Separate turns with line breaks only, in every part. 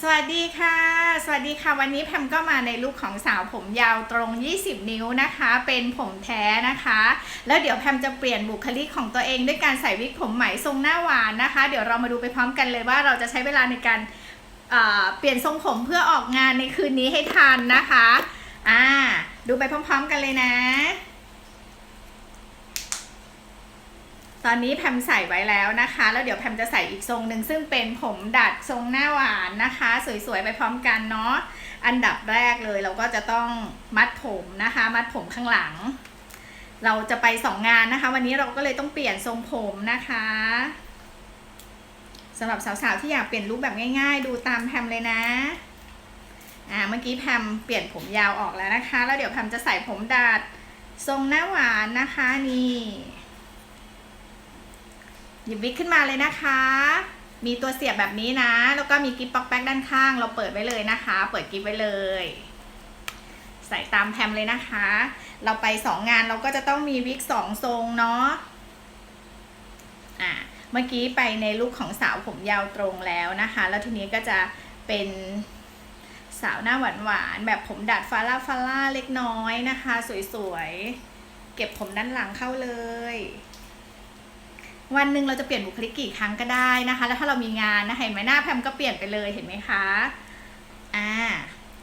สวัสดีค่ะ สวัสดีค่ะ วันนี้แพมก็มาในลุคของสาวผมยาวตรง 20 นิ้วนะคะ เป็นผมแท้นะคะ แล้วเดี๋ยวแพมจะเปลี่ยนบุคลิกของตัวเองด้วยการใส่วิกผมไหม่ทรงหน้าหวานนะคะ เดี๋ยวเรามาดูไปพร้อมกันเลยว่าเราจะใช้เวลาในการเปลี่ยนทรงผมเพื่อออกงานในคืนนี้ให้ทันนะคะ อ่า ดูไปพร้อม ๆ กันเลยนะ ตอนนี้แพมใส่ไว้แล้วนะคะ แล้วเดี๋ยวแพมจะใส่อีกทรงหนึ่งซึ่งเป็นผมดัดทรงหน้าหวานนะคะ สวยๆไปพร้อมกันเนาะอันดับแรกเลยเราก็จะต้องมัดผมนะคะ มัดผมข้างหลัง เราจะไปสองงานนะคะ วันนี้เราก็เลยต้องเปลี่ยนทรงผมนะคะสำหรับสาวๆที่อยากเปลี่ยนลุคแบบง่ายๆ ดูตามแพมเลยนะอ่าเมื่อกี้แพมเปลี่ยนผมยาวออกแล้วนะคะ แล้วเดี๋ยวแพมจะใส่ผมดัดทรงหน้าหวานนะคะนี่ หยิบวิกขึ้นมาเลยนะคะ มีตัวเสียบแบบนี้นะ แล้วก็มีกิ๊บป๊อกแป๊กด้านข้าง เราเปิดไว้เลยนะคะ เปิดกิ๊บไว้เลย ใส่ตามแพมเลยนะคะ เราไปสองงานเราก็จะต้องมีวิกสองทรงเนาะ อะ เมื่อกี้ไปในลุคของสาวผมยาวตรงแล้วนะคะ แล้วทีนี้ก็จะเป็นสาวหน้าหวานหวานๆแบบผมดัดฟาล่าฟาล่าเล็กน้อยนะคะ สวยๆ เก็บผมด้านหลังเข้าเลย วันหนึ่งเราจะเปลี่ยนบุคลิกกี่ครั้งก็ได้นะคะ แล้วถ้าเรามีงานนะเห็นไหมหน้าแพมก็เปลี่ยนไปเลยเห็นไหมคะอ่า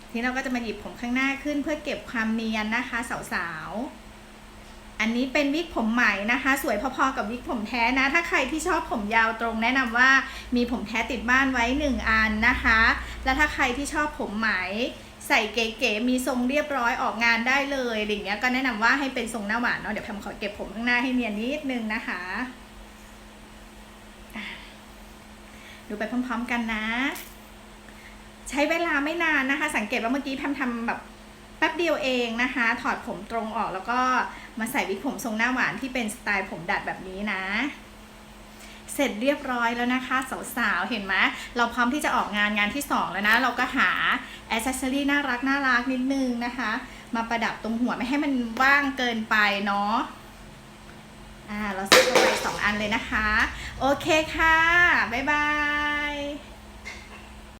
ทีนี้เราก็จะมาหยิบผมข้างหน้าขึ้นเพื่อเก็บความเนียนนะคะสาวๆ อันนี้เป็นวิกผมใหม่นะคะ สวยพอๆกับวิกผมแท้นะ ถ้าใครที่ชอบผมยาวตรงแนะนำว่ามีผมแท้ติดบ้านไว้หนึ่งอันนะคะ แล้วถ้าใครที่ชอบผมไหมใส่เก๋ๆมีทรงเรียบร้อยออกงานได้เลยอะไรอย่างเงี้ยก็แนะนำว่าให้เป็นทรงหน้าหวานเนาะเดี๋ยวแพมขอเก็บผมข้างหน้าให้เนียนนิดนึงนะคะ ดูไปพร้อมๆกันนะ ใช้เวลาไม่นานนะคะ สังเกตว่าเมื่อกี้แพมทำแบบแป๊บเดียวเองนะคะ ถอดผมตรงออกแล้วก็มาใส่วิกผมทรงหน้าหวานที่เป็นสไตล์ผมดัดแบบนี้นะเสร็จเรียบร้อยแล้วนะคะสาวๆ เห็นไหมเราพร้อมที่จะออกงานงานที่สองแล้วนะ เราก็หาแอ c เซอรี่น่ารักน่ารักนิดนึงนะคะ มาประดับตรงหัวไม่ให้มันว่างเกินไปเนาะ อ่าเราใส่เข้าไปสองอันเลยนะคะ โอเคค่ะ บ๊ายบาย